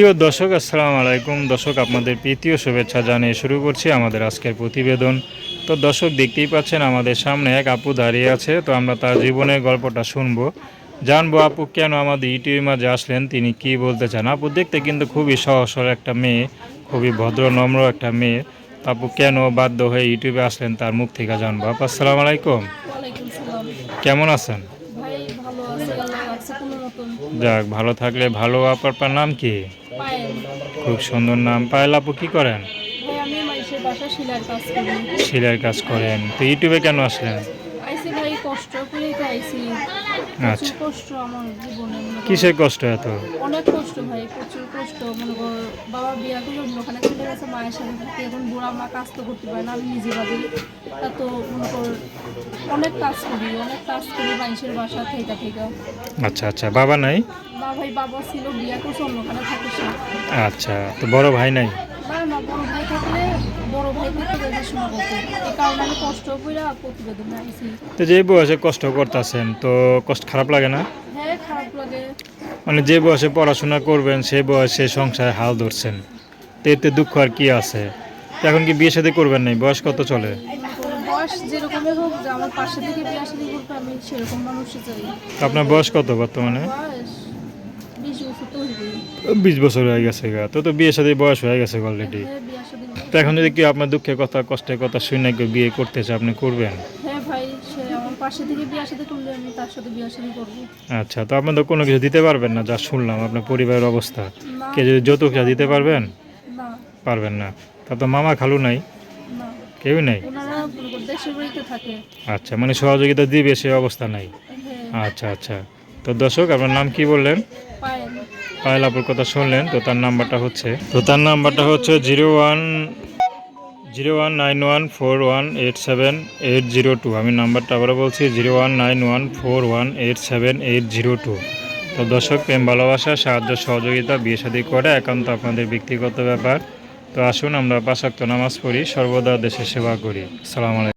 প্রিয় দর্শক আসসালামু আলাইকুম। দর্শক আপনাদের প্রীতীয় শুভেচ্ছা জানিয়ে শুরু করছি আমাদের আজকের প্রতিবেদন। তো দর্শক দেখতেই পাচ্ছেন আমাদের সামনে এক আপু দাঁড়িয়ে আছে। তো আমরা তার জীবনের গল্পটা শুনব। জানব আপু কেন আমাদের ইউটিউবের মাঝে আসলেন? তিনি কি বলতে চান? আপু দেখতে কিন্তু খুবই সহজ সরল একটা মেয়ে খুবই ভদ্র নম্র একটা মেয়ে। তো আপু কেন বাধ্য হয়ে ইউটিউবে আসলেন? তার মুখ থেকে জানব। আপু আসসালামু আলাইকুম। কেমন আছেন? কোনো যাক ভালো থাকলে ভালো আপনার নাম কি? খুব সুন্দর নাম। পায়েল আপু কি করেন? ভাই আমি মানুষের বাসা শিলার কাজ করি। কাজ করেন। তো ইউটিউবে কেন আসলেন? কষ্ট করেই তো আচ্ছা। কষ্ট আমার জীবনে কিসের কষ্ট এত? অনেক কষ্ট ভাই প্রচুর কষ্ট। মনে কর বাবা বিয়া করল ওখানে চলে গেছে মায়ের সাথে থাকি। এখন বুড়া মা কাজ তো করতে পারে না আমি নিজে বাদে। তা তো মনে কর অনেক কাজ করি অনেক কাজ করি মানুষের বাসা থেকে থেকে আচ্ছা আচ্ছা। বাবা নাই? বা ভাই বাবা ছিল বিয়া করছে অন্যখানে থাকে আচ্ছা তো বড় ভাই নাই না না বড় ভাই থাকলে বড় ভাই থাকতে এই কারণে আমি কষ্ট করে প্রতিবেদনে আইছি তো যে বয়সে কষ্ট করতেছেন তো কষ্ট খারাপ লাগে না? হ্যাঁ খারাপ লাগে। মানে যে বয়সে পড়াশোনা করবেন সেই বয়সে সংসারে হাল ধরছেন। তো এতে দুঃখ আর কি আছে? এখন কি বিয়ে সাথে করবেন নাই? বয়স কত চলে? বয়স যেরকমই হোক আমার পাশে থেকে বিয়ে আসলে করতে আমি সেরকম মানুষই চাই। আপনার বয়স কত বর্তমানে? বয়স বিশ বছর হয়ে গেছে গা। তো তো বিয়ে সাথে বয়স হয়ে গেছে অলরেডি হ্যাঁ তো এখন যদি কেউ আপনার দুঃখের কথা কষ্টের কথা শুনে কেউ বিয়ে করতে চায় আপনি করবেন? হ্যাঁ আচ্ছা তো আপনাদের কোনো কিছু দিতে পারবেন না যা শুনলাম আপনার পরিবারের অবস্থা। কে যদি যৌতুক চা দিতে পারবেন? পারবেন না। তা তো মামা খালু নাই। কেউ নাই? আচ্ছা মানে সহযোগিতা দিবে সে অবস্থা নাই। হ্যাঁ। আচ্ছা আচ্ছা। তো দর্শক আপনার নাম কি বললেন? পায়েল। আপুর কথা শুনলেন তো তার নাম্বারটা হচ্ছে তো তার নাম্বারটা হচ্ছে zero one zero one nine one four one eight seven eight zero two. আমি নাম্বারটা আবারও বলছি zero one nine one four one eight seven eight zero two. তো দর্শক প্রেম ভালোবাসা সাহায্য সহযোগিতা বিয়ে শাদী করে একান্ত আপনাদের ব্যক্তিগত ব্যাপার। তো আসুন আমরা পাশাক্ত নামাজ পড়ি সর্বদা দেশের সেবা করি। সালাম আলাইকুম।